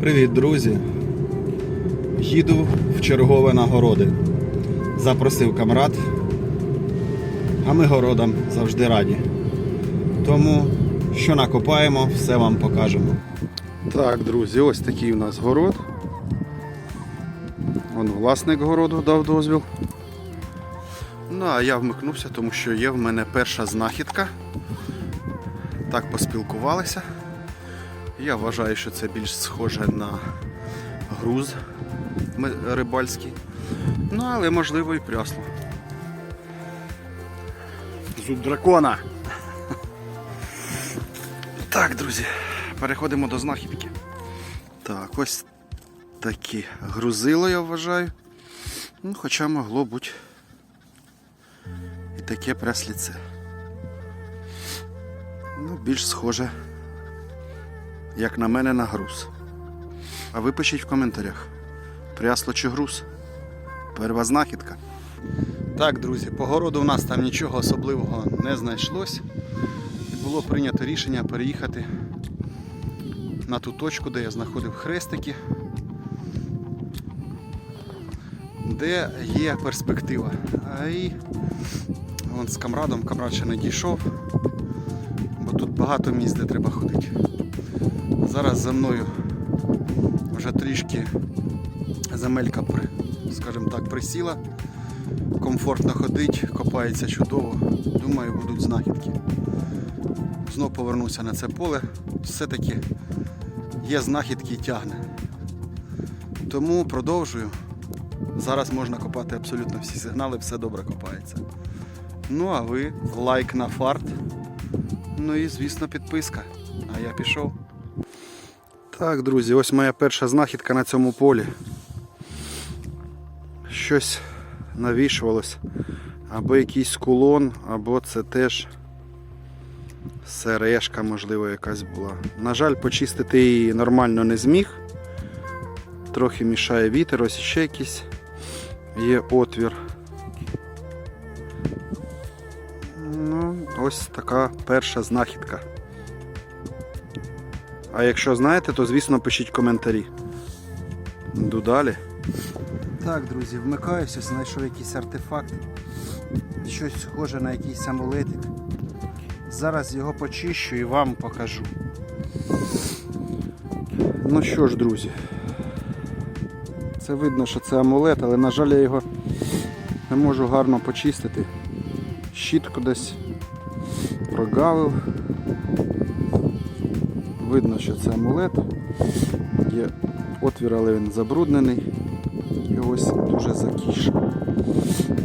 Привіт, друзі! Їду в чергове на городи. Запросив камрад, а ми городам завжди раді. Тому, що накопаємо, все вам покажемо. Так, друзі, ось такий у нас город. Вон власник городу дав дозвіл. Ну, а я вмикнувся, тому що є в мене перша знахідка. Так поспілкувалися. Я вважаю, що це більш схоже на груз рибальський. Ну, але можливо і прясло. Зуб дракона. Так, друзі, переходимо до знахідки. Так, ось такі грузило, я вважаю. Ну, хоча могло бути і таке прясліце. Ну, більш схоже як на мене, на груз. А ви пишіть в коментарях, прясло чи груз. Перва знахідка. Так, друзі, по городу у нас там нічого особливого не знайшлось. І було прийнято рішення переїхати на ту точку, де я знаходив хрестики, де є перспектива. А і вон з камрадом, камрад ще не дійшов, бо тут багато місць, де треба ходити. Зараз за мною вже трішки земелька, скажімо так, присіла. Комфортно ходить, копається чудово. Думаю, будуть знахідки. Знов повернуся на це поле. Все-таки є знахідки і тягне. Тому продовжую. Зараз можна копати абсолютно всі сигнали, все добре копається. Ну а ви лайк на фарт. Ну і звісно підписка. А я пішов. Так, друзі, ось моя перша знахідка на цьому полі. Щось навішувалось. Або якийсь кулон, або це теж сережка, можливо, якась була. На жаль, почистити її нормально не зміг. Трохи мішає вітер, ось ще якийсь є отвір. Ну, ось така перша знахідка. А якщо знаєте, то звісно пишіть коментарі. Йду далі. Так, друзі, вмикаюся, знайшов якийсь артефакт. Щось схоже на якийсь амулетик. Зараз його почищу і вам покажу. Ну що ж, друзі. Це видно, що це амулет, але на жаль я його не можу гарно почистити. Щітку десь прогавив. Видно, що це амулет. Є отвір, але він забруднений. І ось дуже закіш.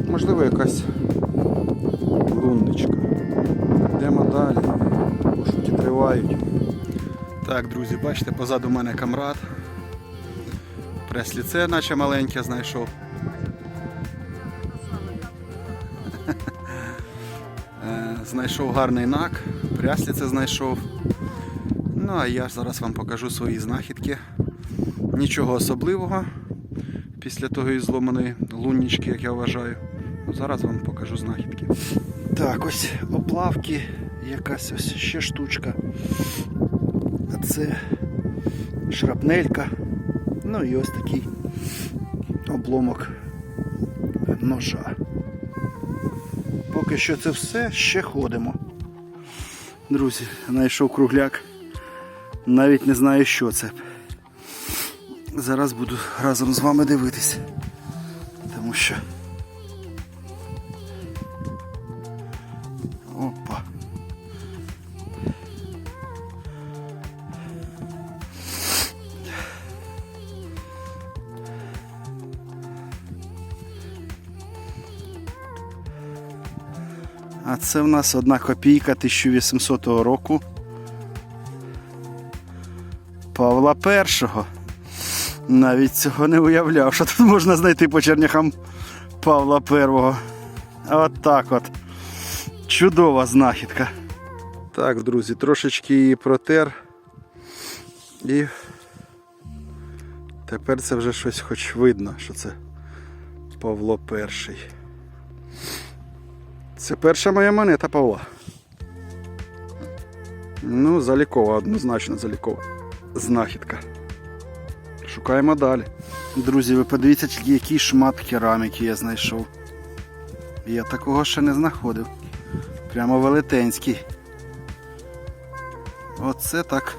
Можливо, якась лунничка. Йдемо далі. Пошуки тривають. Так, друзі, бачите, позаду мене камрад. Прес-ліце наче маленьке знайшов. Е, Знайшов гарний нак, прясліце знайшов. Ну, а я зараз вам покажу свої знахідки. Нічого особливого після того і зломаної луннички, як я вважаю. Ну, Зараз вам покажу знахідки. Так, ось оплавки, якась ось ще штучка. А це шрапнелька. Ну і ось такий обломок ножа. Поки що це все, ще ходимо. Друзі, знайшов кругляк. Навіть не знаю, що це. Зараз буду разом з вами дивитися. Тому що. Опа. А це в нас одна копійка 1800 року. Павла І. Навіть цього не уявляв, що тут можна знайти по черняхам Павла І. От так от. Чудова знахідка. Так, друзі, трошечки її протер. І тепер це вже щось хоч видно, що це Павло І. Це перша моя монета Павла. Ну, залікова, однозначно залікова. Знахідка. Шукаємо далі. Друзі, ви подивіться, який шмат кераміки я знайшов. Я такого ще не знаходив. Прямо велетенський. Оце так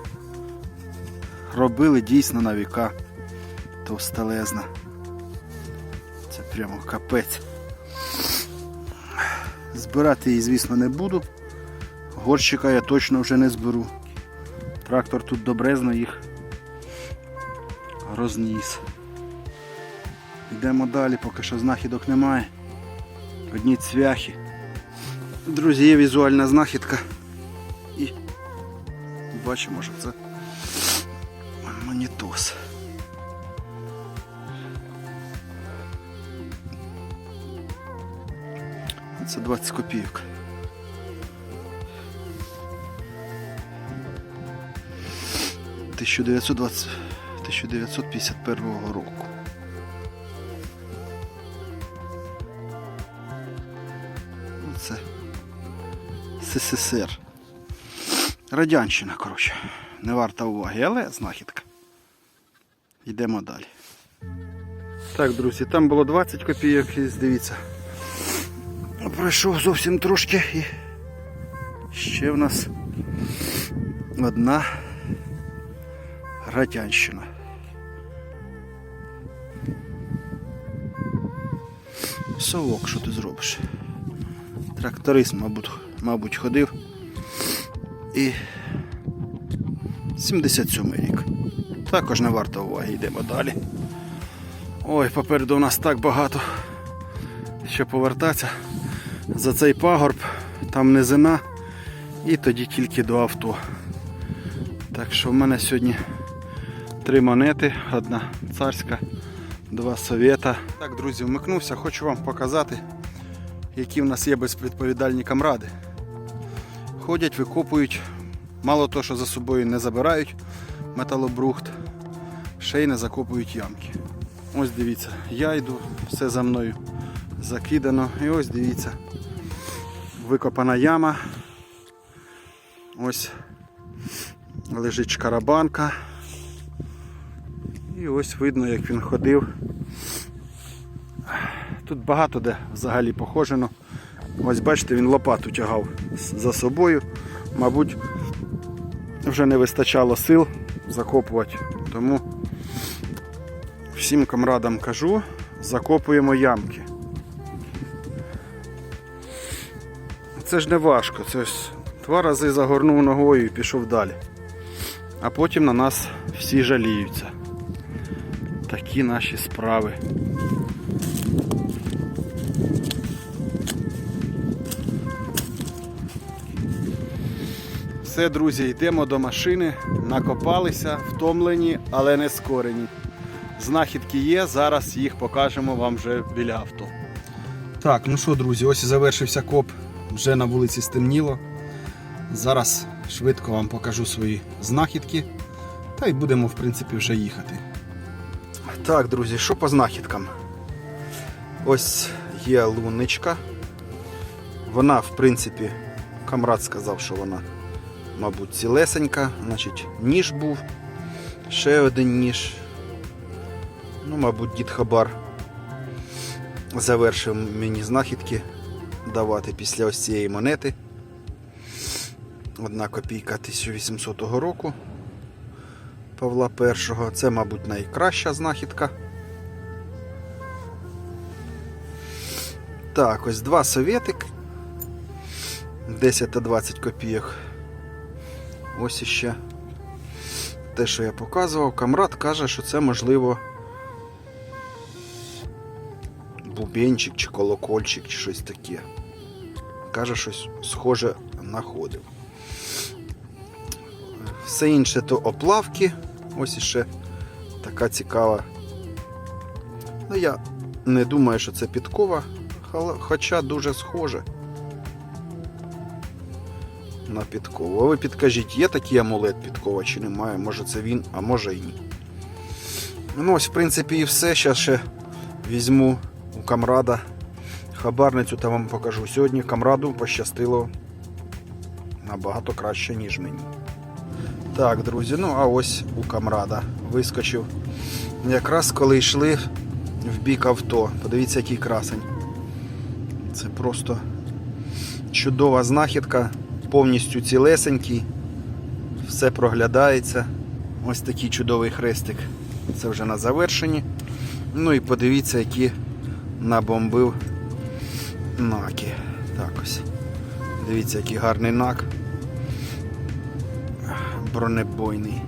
робили дійсно на віка. Товстелезна. Це прямо капець. Збирати її, звісно, не буду. Горщика я точно вже не зберу. Трактор тут добрезно їх розніс. Йдемо далі, поки що знахідок немає. Одні цвяхи. Друзі, є візуальна знахідка. І бачимо, що це монітос. Це 20 копійок. Тисяча 1951 року. Ну, Це СССР. Радянщина, коротше. Не варта уваги, але знахідка. Йдемо далі. Так, друзі, там було 20 копійок, і дивіться. Пройшов зовсім трошки і ще в нас одна радянщина. Совок, що ти зробиш? Тракторист, мабуть, мабуть, ходив. І 77 рік. Також не варто уваги, йдемо далі. Ой, попереду у нас так багато. Ще повертатися за цей пагорб, там низина і тоді тільки до авто. Так що в мене сьогодні три монети, одна царська, два совєта. Так, друзі, вмикнувся, хочу вам показати, які в нас є безвідповідальні камради. Ходять, викопують, мало того, що за собою не забирають металобрухт, ще й не закопують ямки. Ось дивіться, я йду, все за мною закидано. І ось дивіться, викопана яма. Ось лежить шкарабанка. І ось видно, як він ходив. Тут багато де взагалі похожено. Ось бачите, він лопату тягав за собою. Мабуть, вже не вистачало сил закопувати. Тому всім камрадам кажу, закопуємо ямки. Це ж не важко, це ось два рази загорнув ногою і пішов далі. А потім на нас всі жаліються. Такі наші справи. Все, друзі, йдемо до машини, накопалися, втомлені, але не скорені. Знахідки є, зараз їх покажемо вам вже біля авто. Так, ну що, друзі, ось і завершився коп. Вже на вулиці стемніло. Зараз швидко вам покажу свої знахідки. Та й будемо, в принципі, вже їхати. Так, друзі, що по знахідкам? Ось є луничка. Вона, в принципі, камрад сказав, що вона, мабуть, цілесенька. Значить, ніж був. Ще один ніж. Ну, мабуть, дід Хабар завершив мені знахідки давати після ось цієї монети. Одна копійка 1800 року Павла І. Це, мабуть, найкраща знахідка. Так, ось два совєтик. 10 та 20 копійок. Ось іще те, що я показував. Камрад каже, що це можливо бубенчик чи колокольчик, чи щось таке. Каже, щось схоже знаходив. Все інше то оплавки. Ось іще така цікава. Ну, я не думаю, що це підкова, хоча дуже схоже на підкову. А ви підкажіть, є такий амулет підкова чи немає? Може це він, а може і ні. Ну ось, в принципі, і все. Зараз ще візьму у камрада хабарницю та вам покажу. Сьогодні камраду пощастило набагато краще, ніж мені. Так, друзі, ну а ось у камрада вискочив Якраз коли йшли в бік авто. Подивіться, який красень. Це просто чудова знахідка, повністю цілесенький, все проглядається. Ось такий чудовий хрестик. Це вже на завершенні. Ну і подивіться, які набомбив наки. Так ось. Дивіться, який гарний нак. Бронебойний.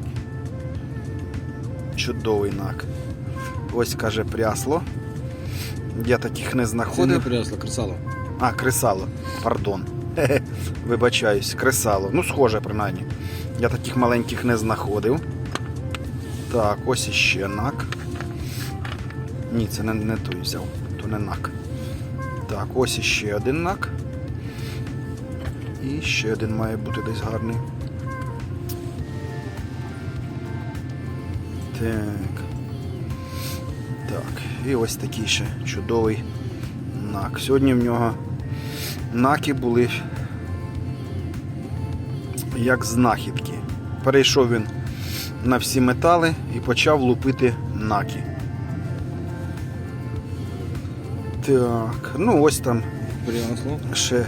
Чудовий нак. Ось каже прясло. Я таких не знаходив. Це не прясло, кресало. А, кресало, пардон. Хе-хе, Вибачаюсь, кресало. Ну, схоже, принаймні. Я таких маленьких не знаходив. Так, ось іще нак. Ні, це не, не той взяв, то не нак. Так, ось іще один нак. І ще один має бути десь гарний. Так. Так, і ось такий ще чудовий нак. Сьогодні в нього наки були як знахідки. Перейшов він на всі метали і почав лупити наки. Так, ну ось там Прясло. ще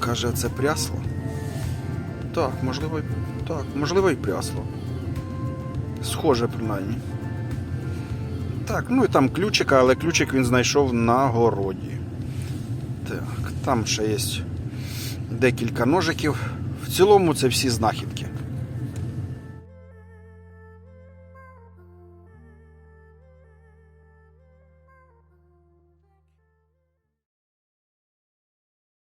каже, це прясло. Так, можливо, так, можливо і прясло. Схоже, принаймні. Так, ну і там ключика, але ключик він знайшов на городі. Так, там ще є декілька ножиків. В цілому це всі знахідки.